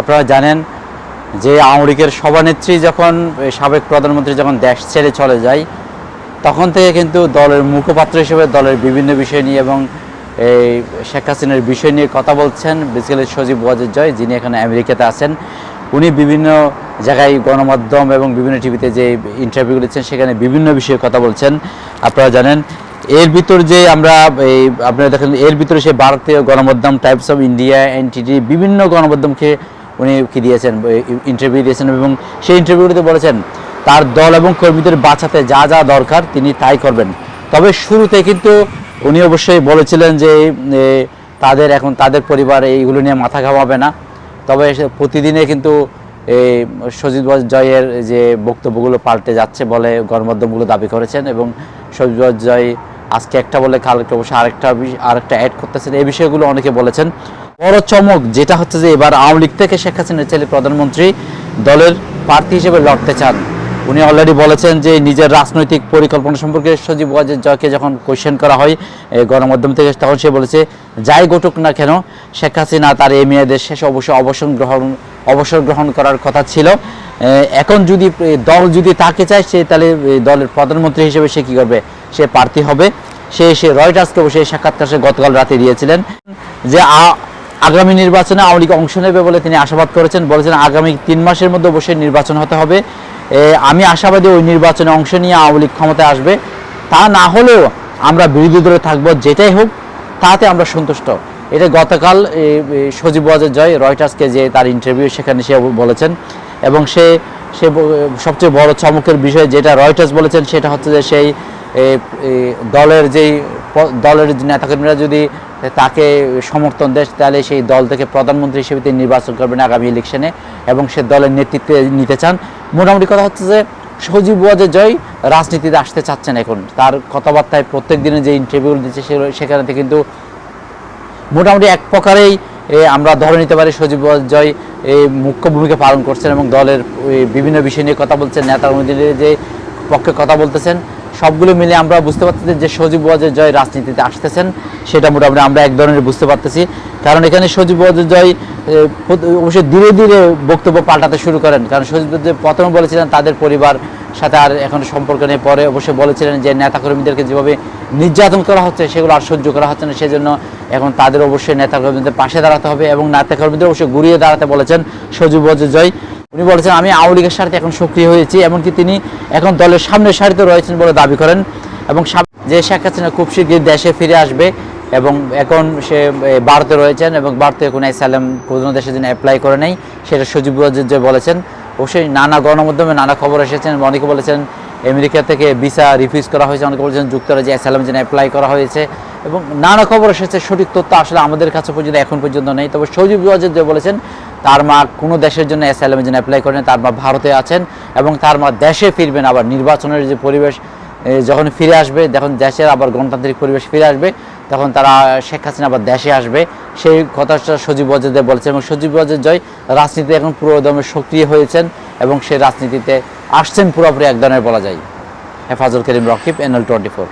আপনারা জানেন যে আওয়ামী লীগের সভানেত্রী যখন সাবেক প্রধানমন্ত্রী যখন দেশ ছেড়ে চলে যায়, তখন থেকে কিন্তু দলের মুখপাত্র হিসেবে দলের বিভিন্ন বিষয় নিয়ে এবং এই শেখ হাসিনার বিষয় নিয়ে কথা বলছেন। বেসিক্যালি সজীব ওয়াজের জয়, যিনি এখানে আমেরিকাতে আছেন, উনি বিভিন্ন জায়গায় গণমাধ্যম এবং বিভিন্ন টিভিতে যে ইন্টারভিউ দিচ্ছেন, সেখানে বিভিন্ন বিষয়ে কথা বলছেন। আপনারা জানেন এর ভিতর যে আমরা এই আপনারা দেখেন, এর ভিতরে সে ভারতীয় গণমাধ্যম টাইপস অফ ইন্ডিয়া এনটিটি বিভিন্ন গণমাধ্যমকে উনি কি দিয়েছেন ইন্টারভিউ দিয়েছেন এবং সেই ইন্টারভিউতে বলেছেন, তার দল এবং কর্মীদের বাঁচাতে যা যা দরকার তিনি তাই করবেন। তবে শুরুতে কিন্তু উনি অবশ্যই বলেছিলেন যে তাদের এখন তাদের পরিবার এইগুলো নিয়ে মাথা ঘামাবে না। তবে প্রতিদিনে কিন্তু এই ওয়াজ জয়ের যে বক্তব্যগুলো পাল্টে যাচ্ছে বলে গণমাধ্যমগুলো দাবি করেছেন এবং ওয়াজ জয় আজকে একটা বলে কালকে অবশ্য আরেকটা আরেকটা অ্যাড করতেছেন। এই বিষয়গুলো অনেকে বলেছেন। বড় চমক যেটা হচ্ছে যে এবার আওয়ামী লীগ থেকে শেখ হাসিনার ছেলে প্রধানমন্ত্রী দলের প্রার্থী হিসেবে লড়তে চান। উনি অলরেডি বলেছেন যে নিজের রাজনৈতিক পরিকল্পনা সম্পর্কে সজীব ওয়াজের জয়কে যখন কোয়েশ্চেন করা হয় এ, গণমাধ্যম থেকে তখন সে বলেছে যাই ঘটুক না কেন শেখ হাসিনা তার এই মেয়েদের শেষ অবশ্যই অবসর গ্রহণ অবসর গ্রহণ করার কথা ছিল। এ, এখন যদি দল যদি তাকে চায়, সে তাহলে দলের প্রধানমন্ত্রী হিসেবে সে কী করবে? সে প্রার্থী হবে। সে সে রয়টার্সকে বসে সাক্ষাৎকার সে গতকাল রাতে দিয়েছিলেন যে আগামী নির্বাচনে আওয়ামী লীগ অংশ নেবে বলে তিনি আশাবাদ করেছেন। বলেছেন, আগামী তিন মাসের মধ্যে বসে নির্বাচন হতে হবে। আমি আশাবাদী ওই নির্বাচনে অংশ নিয়ে আওয়ামী লীগ ক্ষমতায় আসবে। তা না হলেও আমরা বিরোধী দলে থাকব, যেটাই হোক, তাতে আমরা সন্তুষ্ট। এটা গতকাল সজীব ওয়াজের জয়, রয়টার্সকে যে তার ইন্টারভিউ সেখানে সে বলেছেন। এবং সে সে সবচেয়ে বড় চমকের বিষয় যেটা রয়টার্স বলেছেন সেটা হচ্ছে যে সেই দলের যেই দলের নেতাকর্মীরা যদি তাকে সমর্থন দেয়, তাহলে সেই দল থেকে প্রধানমন্ত্রী হিসেবে তিনি নির্বাচন করবেন আগামী ইলেকশনে এবং সে দলের নেতৃত্বে নিতে চান। মোটামুটি কথা হচ্ছে যে সজীব ওয়াজের জয় রাজনীতিতে আসতে চাচ্ছেন এখন। তার কথাবার্তায় প্রত্যেক দিনে যে ইন্টারভিউ দিচ্ছে সেখানে কিন্তু মোটামুটি এক প্রকারেই আমরা ধরে নিতে পারি সজীব ওয়াজ জয় এই মুখ্য ভূমিকা পালন করছেন এবং দলের বিভিন্ন বিষয় নিয়ে কথা বলছেন নেতা অনুযায়ী যে পক্ষে কথা বলতেছেন সবগুলো মিলে আমরা বুঝতে পারতেছি যে সজীব ওয়াজের জয় রাজনীতিতে আসতেছেন, সেটা মোটামুটি আমরা এক ধরনের বুঝতে পারতেছি। কারণ এখানে সজীব ওয়াজের জয় অবশ্যই ধীরে ধীরে বক্তব্য পাল্টাতে শুরু করেন। কারণ সজীব জয় প্রথমে বলেছিলেন তাদের পরিবার সাথে আর এখন সম্পর্ক নেই, পরে অবশ্যই বলেছিলেন যে নেতাকর্মীদেরকে যেভাবে নির্যাতন করা হচ্ছে, সেগুলো আর সহ্য করা হচ্ছে না, সেজন্য এখন তাদের অবশ্যই নেতাকর্মীদের পাশে দাঁড়াতে হবে এবং নেতাকর্মীদের অবশ্যই ঘুরিয়ে দাঁড়াতে বলেছেন সজীব জয়। উনি বলেছেন, আমি আওয়ামী লীগের সাথে এখন সক্রিয় হয়েছি, এমনকি তিনি এখন দলের সামনের সারিতে রয়েছেন বলে দাবি করেন। এবং যে শেখ হাসিনা খুব শীঘ্রই দেশে ফিরে আসবে এবং এখন সে ভারতে রয়েছেন এবং ভারতে কোনো অ্যাসাইলাম কোনো দেশের জন্য অ্যাপ্লাই করে নেই, সেটা সজীব জয় বলেছেন, অবশ্যই নানা গণমাধ্যমে নানা খবর এসেছেন অনেকে বলেছেন, আমেরিকা থেকে ভিসা রিফিউজ করা হয়েছে। অনেকে বলেছেন, যুক্তরাজ্যে অ্যাসাইলাম জন্য অ্যাপ্লাই করা হয়েছে। এবং নানা খবর এসেছে, সঠিক তথ্য আসলে আমাদের কাছে পর্যন্ত এখন পর্যন্ত নেই। তবে সজীব ওয়াজেদ যে বলেছেন তার মা কোনো দেশের জন্য অ্যাসাইলামের জন্য অ্যাপ্লাই করেন তার মা ভারতে আছেন এবং তার মা দেশে ফিরবেন আবার। নির্বাচনের যে পরিবেশ যখন ফিরে আসবে যখন দেশের আবার গণতান্ত্রিক পরিবেশ ফিরে আসবে, তখন তারা শেখ হাসিনা আবার দেশে আসবে। সেই কথাটা সজীব ওয়াজেদে বলেছেন এবং সজীব ওয়াজেদ জয় রাজনীতি এখন পুরো দমে সক্রিয় হয়েছেন এবং সে রাজনীতিতে আসছেন পুরোপুরি এক ধরনের বলা যায়। Hefazul Karim Rakib NL twenty four